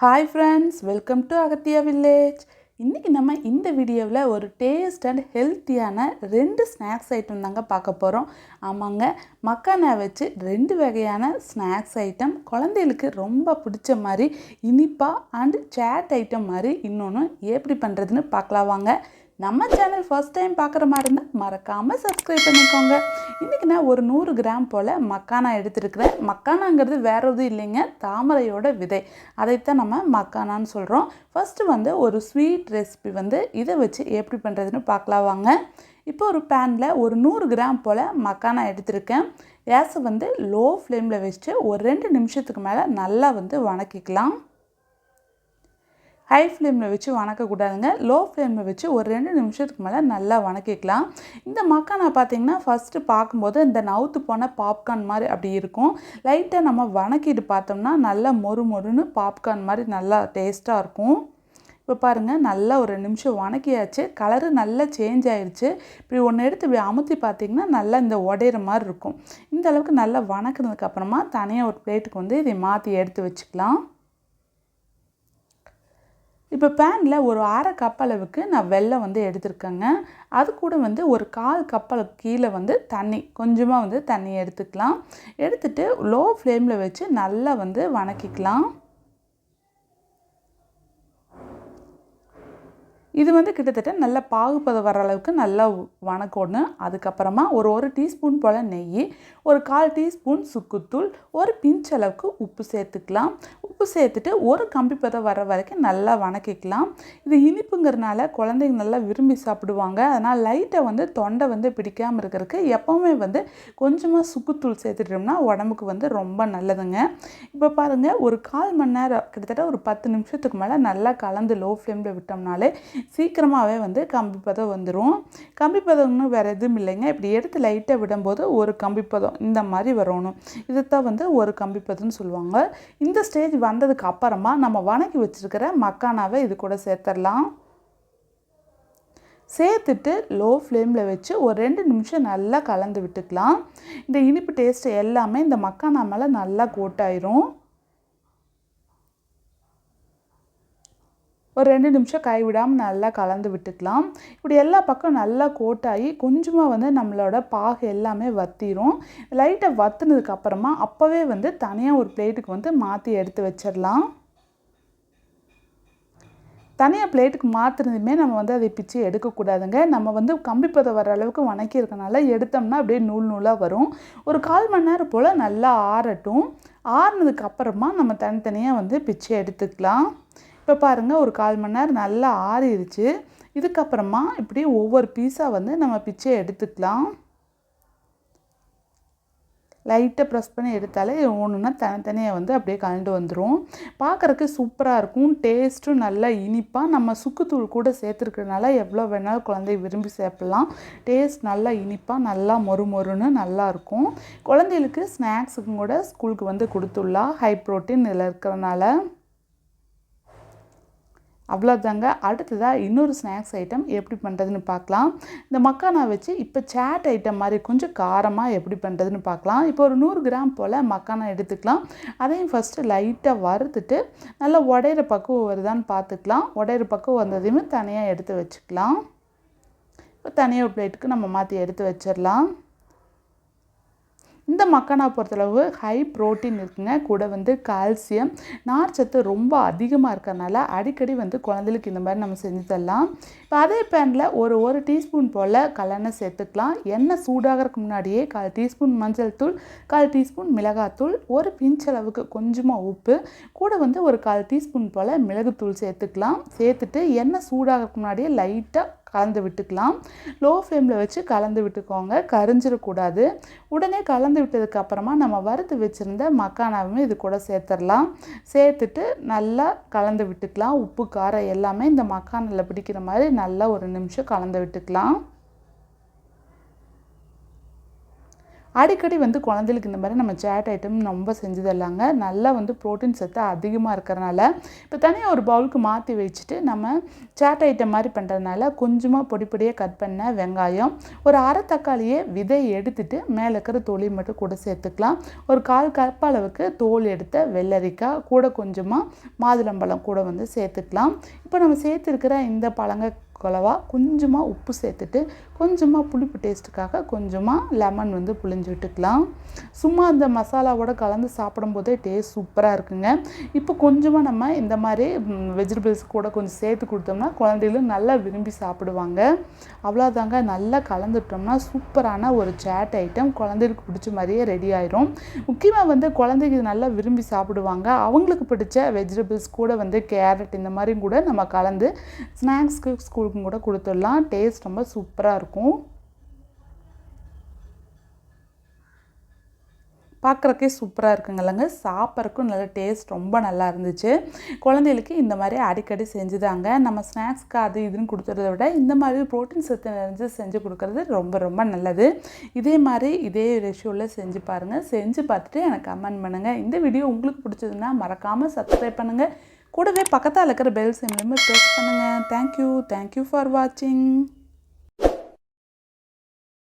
Hi friends welcome to Agathiya village இன்றைக்கி நம்ம இந்த வீடியோவில் ஒரு டேஸ்ட் அண்ட் ஹெல்த்தியான ரெண்டு ஸ்நாக்ஸ் ஐட்டம் தாங்க பார்க்க போகிறோம் ஆமாங்க மக்கானா வச்சு ரெண்டு வகையான ஸ்நாக்ஸ் ஐட்டம் குழந்தைகளுக்கு ரொம்ப பிடிச்ச மாதிரி இனிப்பாக அண்ட் சேட் ஐட்டம் மாதிரி இன்னொன்று எப்படி பண்ணுறதுன்னு பார்க்கலாம் வாங்க. நம்ம சேனல் ஃபர்ஸ்ட் டைம் பார்க்குற மாதிரி இருந்தால் மறக்காமல் சப்ஸ்கிரைப் பண்ணிக்கோங்க. இன்றைக்கி நான் ஒரு நூறு கிராம் போல் மக்கானா எடுத்துருக்கிறேன். மக்கானாங்கிறது வேற எதுவும் இல்லைங்க தாமரையோட விதை. அதைத்தான் நம்ம மக்கானான்னு சொல்கிறோம் ஃபஸ்ட்டு வந்து ஒரு ஸ்வீட் ரெசிபி வந்து இதை வச்சு எப்படி பண்ணுறதுன்னு பார்க்கலாம் வாங்க. இப்போ ஒரு பேனில் ஒரு நூறு கிராம் போல் மக்கானா எடுத்திருக்கேன். கேஸை வந்து லோ ஃப்ளேமில் வச்சுட்டு ஒரு ரெண்டு நிமிஷத்துக்கு மேலே நல்லா வந்து வணக்கிக்கலாம். ஹை ஃப்ளேமில் வச்சு வணக்கக்கூடாதுங்க. லோ ஃப்ளேமில் வச்சு ஒரு ரெண்டு நிமிஷத்துக்கு மேலே நல்லா வணக்கிக்கலாம். இந்த மக்கானா பார்த்திங்கன்னா ஃபஸ்ட்டு பார்க்கும்போது இந்த நவுத்து போன பாப்கார்ன் மாதிரி அப்படி இருக்கும். லைட்டாக நம்ம வணக்கிட்டு பார்த்தோம்னா நல்லா மொறு மொறுன்னு பாப்கார்ன் மாதிரி நல்லா டேஸ்ட்டாக இருக்கும். இப்போ பாருங்கள் நல்லா ஒரு நிமிஷம் வணக்கியாச்சு. கலரு நல்லா சேஞ்ச் ஆயிடுச்சு இப்படி ஒன்று எடுத்து இப்படி அமுத்தி பார்த்திங்கன்னா நல்லா இந்த உடையிற மாதிரி இருக்கும். இந்த அளவுக்கு நல்லா வணக்கினதுக்கப்புறமா தனியாக ஒரு பிளேட்டுக்கு வந்து இதை மாற்றி எடுத்து வச்சுக்கலாம். இப்போ பேனில் ஒரு அரை கப் அளவுக்கு நான் வெள்ளம் வந்து எடுத்திருக்கேங்க. அது கூட வந்து ஒரு கால் கப்பலுக்கு கீழே வந்து தண்ணி கொஞ்சமாக வந்து தண்ணி எடுத்துக்கலாம். எடுத்துட்டு லோ ஃப்ளேமில் வச்சு நல்லா வந்து வணக்கிக்கலாம். இது வந்து கிட்டத்தட்ட நல்ல பாகுபதம் வர அளவுக்கு நல்லா வணக்கணும். அதுக்கப்புறமா ஒரு ஒரு டீஸ்பூன் போல் நெய் ஒரு கால் டீஸ்பூன் சுக்குத்தூள் ஒரு பிஞ்ச் அளவுக்கு உப்பு சேர்த்துக்கலாம். உப்பு சேர்த்துட்டு ஒரு கம்பி பதம் வர வரைக்கும் நல்லா வணக்கிக்கலாம். இது இனிப்புங்கிறனால குழந்தைங்க நல்லா விரும்பி சாப்பிடுவாங்க. அதனால் லைட்டை வந்து தொண்டை வந்து பிடிக்காமல் இருக்கிறதுக்கு எப்போவுமே வந்து கொஞ்சமாக சுக்குத்தூள் சேர்த்துட்டோம்னா உடம்புக்கு வந்து ரொம்ப நல்லதுங்க. இப்போ பாருங்கள் ஒரு கால் மணி நேரம் கிட்டத்தட்ட ஒரு பத்து நிமிஷத்துக்கு மேலே நல்லா கலந்து லோ ஃப்ளேமில் விட்டோம்னாலே சீக்கிரமாகவே வந்து கம்பி பதம் வந்துடும் கம்பி பதம்னு வேறு எதுவும் இல்லைங்க. இப்படி எடுத்து லைட்டாக விடும்போது ஒரு கம்பி பதம் இந்த மாதிரி வரணும். இதுதான் வந்து ஒரு கம்பி பதம்னு சொல்லுவாங்க. இந்த ஸ்டேஜ் வந்ததுக்கு அப்புறமா நம்ம வணக்கி வச்சுருக்கிற மக்கானாவை இது கூட சேர்த்துடலாம் சேர்த்துட்டு லோ ஃப்ளேமில் வச்சு ஒரு ரெண்டு நிமிஷம் நல்லா கலந்து விட்டுக்கலாம். இந்த இனிப்பு டேஸ்ட்டு எல்லாமே இந்த மக்கானா மேலே நல்லா கோட்டாயிரும் ஒரு ரெண்டு நிமிஷம் கைவிடாமல் நல்லா கலந்து விட்டுக்கலாம். இப்படி எல்லா பக்கம் நல்லா கோட்டாகி கொஞ்சமாக வந்து நம்மளோட பாகு எல்லாமே வத்திரும். லைட்டாக வத்துனதுக்கப்புறமா அப்போவே வந்து தனியாக ஒரு பிளேட்டுக்கு வந்து மாற்றி எடுத்து வச்சிடலாம் தனியாக பிளேட்டுக்கு மாற்றுனதுமே நம்ம வந்து அதை பிச்சு எடுக்கக்கூடாதுங்க நம்ம வந்து கம்பி பதம் வர அளவுக்கு வணக்கி இருக்கனால எடுத்தோம்னா அப்படியே நூல் நூலாக வரும். ஒரு கால் மணி நேரம் போல் நல்லா ஆறட்டும். ஆறுனதுக்கு அப்புறமா நம்ம தனித்தனியாக வந்து பிச்சு எடுத்துக்கலாம். இப்போ பாருங்கள் ஒரு கால் மணி நேரம் நல்லா ஆறிடுச்சு இதுக்கப்புறமா இப்படி ஒவ்வொரு பீஸாக வந்து நம்ம பிச்சை எடுத்துக்கலாம். லைட்டாக ப்ரெஸ் பண்ணி எடுத்தாலே ஒன்றுனா தனித்தனியாக வந்து அப்படியே கலந்து வந்துடும் பார்க்குறக்கு சூப்பராக இருக்கும். டேஸ்ட்டும் நல்லா இனிப்பாக நம்ம சுக்குத்தூள் கூட சேர்த்துருக்கறனால எவ்வளோ வேணாலும் குழந்தை விரும்பி சாப்பிட்லாம். டேஸ்ட் நல்லா இனிப்பாக நல்லா மொறு மொறுன்னு நல்லாயிருக்கும் குழந்தைகளுக்கு ஸ்நாக்ஸுக்கும் கூட ஸ்கூலுக்கு வந்து கொடுத்துடலாம். ஹை ப்ரோட்டீன் இதில் இருக்கிறனால அவ்வளோதாங்க அடுத்ததாக இன்னொரு ஸ்நாக்ஸ் ஐட்டம் எப்படி பண்ணுறதுன்னு பார்க்கலாம். இந்த மக்கானா வச்சு இப்போ சேட் ஐட்டம் மாதிரி கொஞ்சம் காரமாக எப்படி பண்ணுறதுன்னு பார்க்கலாம். இப்போ ஒரு நூறு கிராம் போல் மக்கானா எடுத்துக்கலாம். அதையும் ஃபஸ்ட்டு லைட்டாக வறுத்துட்டு நல்லா உடையிற பக்குவம் வருதான்னு பார்த்துக்கலாம். உடையிற பக்குவம் வந்ததையுமே தனியாக எடுத்து வச்சுக்கலாம். இப்போ தனியாக ஒரு பிளேட்டுக்கு நம்ம மாற்றி எடுத்து வச்சிடலாம். இந்த மக்கானா பொறுத்தளவு ஹை ப்ரோட்டீன் இருக்குங்க. கூட வந்து கால்சியம் நார்ச்சத்து ரொம்ப அதிகமாக இருக்கிறனால அடிக்கடி வந்து குழந்தைகளுக்கு இந்த மாதிரி நம்ம செஞ்சு தரலாம். இப்போ அதே பேனில் ஒரு ஒரு டீஸ்பூன் போல் கல்லெண்ணெய் சேர்த்துக்கலாம். எண்ணெய் சூடாகிறதுக்கு முன்னாடியே கால் டீஸ்பூன் மஞ்சள் தூள் கால் டீஸ்பூன் மிளகாத்தூள் ஒரு பிஞ்ச் அளவுக்கு கொஞ்சமாக உப்பு கூட வந்து ஒரு கால் டீஸ்பூன் போல் மிளகுத்தூள் சேர்த்துக்கலாம். சேர்த்துட்டு எண்ணெய் சூடாகிறதுக்கு முன்னாடியே லைட்டாக கலந்து விட்டுக்கலாம். லோ ஃப்ளேமில் வச்சு கலந்து விட்டுக்கோங்க. கரிஞ்சிடக்கூடாது. உடனே கலந்து விட்டதுக்கு அப்புறமா நம்ம வறுத்து வச்சுருந்த மக்கானாவும் இது கூட சேர்த்துடலாம். சேர்த்துட்டு நல்லா கலந்து விட்டுக்கலாம். உப்பு காரம் எல்லாமே இந்த மக்கானில் பிடிக்கிற மாதிரி நல்லா ஒரு நிமிஷம் கலந்து விட்டுக்கலாம். அடிக்கடி வந்து குழந்தைகளுக்கு இந்த மாதிரி நம்ம சேட் ஐட்டம் ரொம்ப செஞ்சு தரலாங்க. நல்லா வந்து ப்ரோட்டீன் சத்து அதிகமாக இருக்கிறனால இப்போ தனியாக ஒரு பவுலுக்கு மாற்றி வச்சுட்டு நம்ம சேட் ஐட்டம் மாதிரி பண்ணுறதுனால கொஞ்சமாக பொடி பொடியாக கட் பண்ண வெங்காயம் ஒரு அரை தக்காளியை விதை எடுத்துட்டு மேலே இருக்கிற தோலை மட்டும் கூட சேர்த்துக்கலாம். ஒரு கால் கப் அளவுக்கு தோல் எடுத்த வெள்ளரிக்காய் கூட கொஞ்சமாக மாதுளம்பழம் கூட வந்து சேர்த்துக்கலாம். இப்போ நம்ம சேர்த்துருக்கிற இந்த பழங்க குலவா. கொஞ்சமாக உப்பு சேர்த்துட்டு கொஞ்சமாக புளிப்பு டேஸ்ட்டுக்காக கொஞ்சமாக லெமன் வந்து புளிஞ்சு விட்டுக்கலாம். சும்மா இந்த மசாலாவோட கலந்து சாப்பிடும்போதே டேஸ்ட் சூப்பராக இருக்குங்க. இப்போ கொஞ்சமாக நம்ம இந்த மாதிரி வெஜிடபிள்ஸ் கூட கொஞ்சம் சேர்த்து கொடுத்தோம்னா குழந்தைகளும் நல்லா விரும்பி சாப்பிடுவாங்க. அவ்வளோதாங்க நல்லா கலந்துட்டோம்னா சூப்பரான ஒரு சேட் ஐட்டம் குழந்தைகளுக்கு பிடிச்ச மாதிரியே ரெடி ஆயிரும். முக்கியமாக வந்து குழந்தைங்க நல்லா விரும்பி சாப்பிடுவாங்க. அவங்களுக்கு பிடிச்ச வெஜிடபிள்ஸ் கூட வந்து கேரட் இந்த மாதிரியும் கூட நம்ம கலந்து ஸ்நாக்ஸ்க்கு ஸ்கூலுக்கும் கூட கொடுத்துடலாம். டேஸ்ட் ரொம்ப சூப்பராக இருக்கும். பார்க்குறக்கே சூப்பராக இருக்குங்கல்லங்க சாப்பிட்றக்கும் நல்ல டேஸ்ட் ரொம்ப நல்லா இருந்துச்சு. குழந்தைகளுக்கு இந்த மாதிரி அடிக்கடி செஞ்சுதாங்க. நம்ம ஸ்நாக்ஸ்க்கு அது இதுன்னு கொடுத்துறத விட இந்த மாதிரி ப்ரோட்டீன் சத்து நிறைஞ்சு செஞ்சு கொடுக்கறது ரொம்ப ரொம்ப நல்லது. இதே மாதிரி இதே ரெஷியோவில் செஞ்சு பாருங்கள் செஞ்சு பார்த்துட்டு எனக்கு கமெண்ட் பண்ணுங்கள் இந்த வீடியோ உங்களுக்கு பிடிச்சதுன்னா மறக்காமல் சப்ஸ்கிரைப் பண்ணுங்கள் கூடவே பக்கத்தில் இருக்கிற பெல் சிம்லையுமே ப்ரெஸ் பண்ணுங்கள் thank you thank you for வாட்சிங்